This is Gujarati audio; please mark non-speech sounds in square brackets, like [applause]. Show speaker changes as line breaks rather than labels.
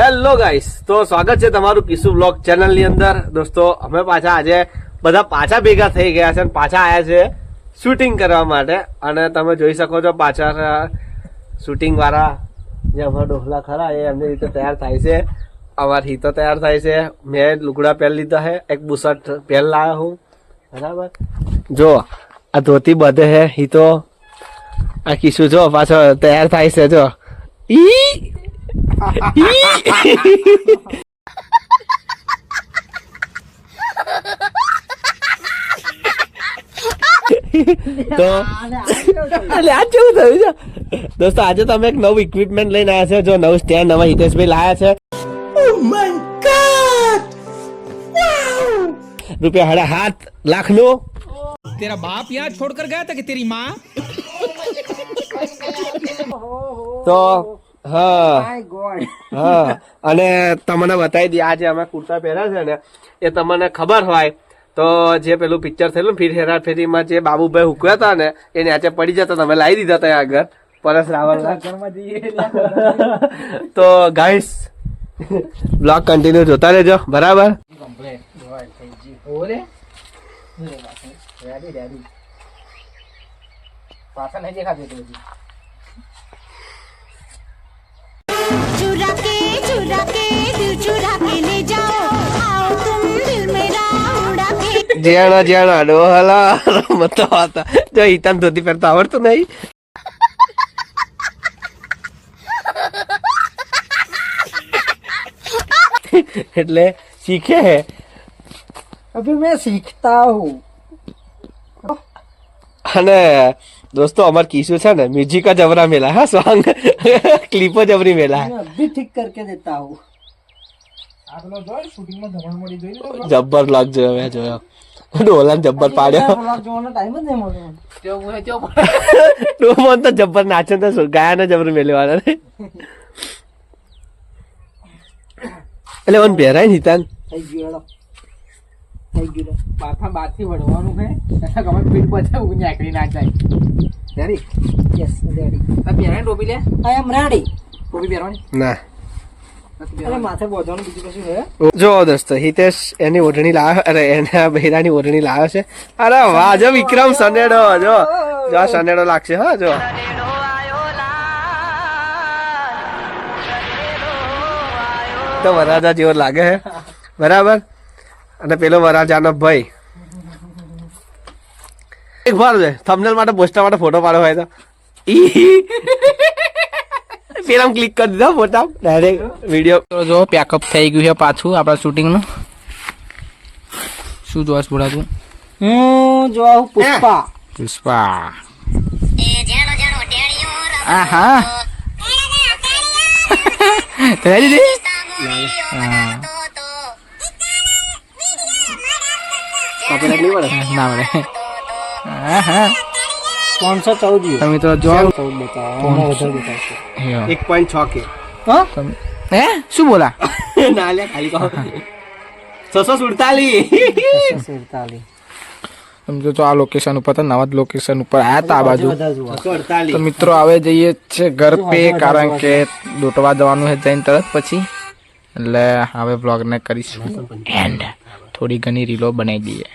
હેલો ગાઈસ તો સ્વાગત છે તમારું કિસુ બ્લોગ ચેનલની અંદર. દોસ્તો, અમે પાછા આજે બધા પાછા ભેગા થઈ ગયા છે અને પાછા આવ્યા છે શૂટિંગ કરવા માટે. અને તમે જોઈ શકો છો પાછા શૂટિંગ વાળા. જે અમારા ડોહલા ખરા, એ એમની રીતે તૈયાર થાય છે. અમારા હિતો તૈયાર થાય છે. મેં લુગડા પહેર લીધા છે. એક બુશર્ટ પહેર લાવ્યો હું. બરાબર? જો, આ ધોતી બધે હે હિતો. આ કિસુ જો પાછો તૈયાર થાય છે, જો. ઈ! તો એટલે આ કેવું થયું છે? દોસ્તો આજે તમે એક નવું ઇક્વિપમેન્ટ લઈને આવ્યા છે જો નવું સ્ટેન્ડ નવા હિતેશભાઈ લાયા છે. Oh રૂપિયા હાડા હાથ લાખ નો
તેરા બાપ યાદ છોડ કર ગયા હતા કે તેરી માં
તો હા. હા. અને તમને બતાવી દઈએ આ જે અમે કુર્તા પહેર્યા છે ને એ તમને ખબર હોય તો જે પેલું પિક્ચર થયેલું ફીર હેરા ફેરીમાં જે બાબુભાઈ હુકવ્યા હતા ને એ નીચે પડી જતા તમે લાવી દીધા હતા આગળ. પરસ રાવલ [laughs] તો ગાઈસ બ્લોગ કન્ટિન્યુ જોતા રહેજો. બરાબર?
चुरा
જેણા જેણા ડોહલા રમતો હતા જો ઈતાન ધોતી પહેરતા આવડતું નહીં એટલે શીખે હે
अभी मैं सीखता हूँ
અને દોસ્તો અમાર કિશુ છે ને મ્યુઝિક જ જબરા મેલા હા સોંગ ક્લિપો જબરી મેલા
मैं अभी ठीक करके देता हूँ
જબ્બર લાગ જોયો મેં જોયો ડોલા જબ્બર પાડ્યો. ડોમોન [laughs] તો જબ્બર નાચે તો શું? ગયા ને જબર મેળવાના ને એટલે ઓન પહેરાય ને
થઈ ગયો થઈ ગયો
બાથા બાથી વળવાનું પીઠ પછી હું નીકળી ના જાય. ડેરી
યસ
ડેરી ટોપી લે?
આઈ એમ
ટોપી પહેરવાની?
ના. હા તો વરાજા જેવો લાગે છે. બરાબર? અને પેલો વરાજાનો ભાઈ. એક વાર છે થમનેલ માટે પોસ્ટર માટે ફોટો પાડો હોય તો. પેલા ક્લિક કરી દીધો ફોટા. ડાયરેક્ટ વીડિયો
જો પેકઅપ થઈ ગયું છે પાછું આપણા શૂટિંગનું શું જોવા બોલા તું?
હું જોવા હું? પુષ્પા.
પુષ્પા. હા હા થઈ દીધી હા
નહીં મળે?
ના મળે. હા હા
પાંચસો ચૌદ
તમે તો જો
ચૌદ બતાવો
એક પોઈન્ટ છ કે.
હા?
હે? શું બોલા? [laughs]
ના લે ખાલી કહો. છસો સુડતાલી
સુડતાલી
સમજો તો આ લોકેશન ઉપર તો નવા લોકેશન ઉપર આયા તા આ બાજુ. તો મિત્રો હવે જઈએ છે ઘર પે કારણ કે દોટવા જવાનું છે જઈને તરત પછી. એટલે હવે બ્લોગને કરીશું. એન્ડ થોડી ઘણી રીલો બનાવી દઈએ.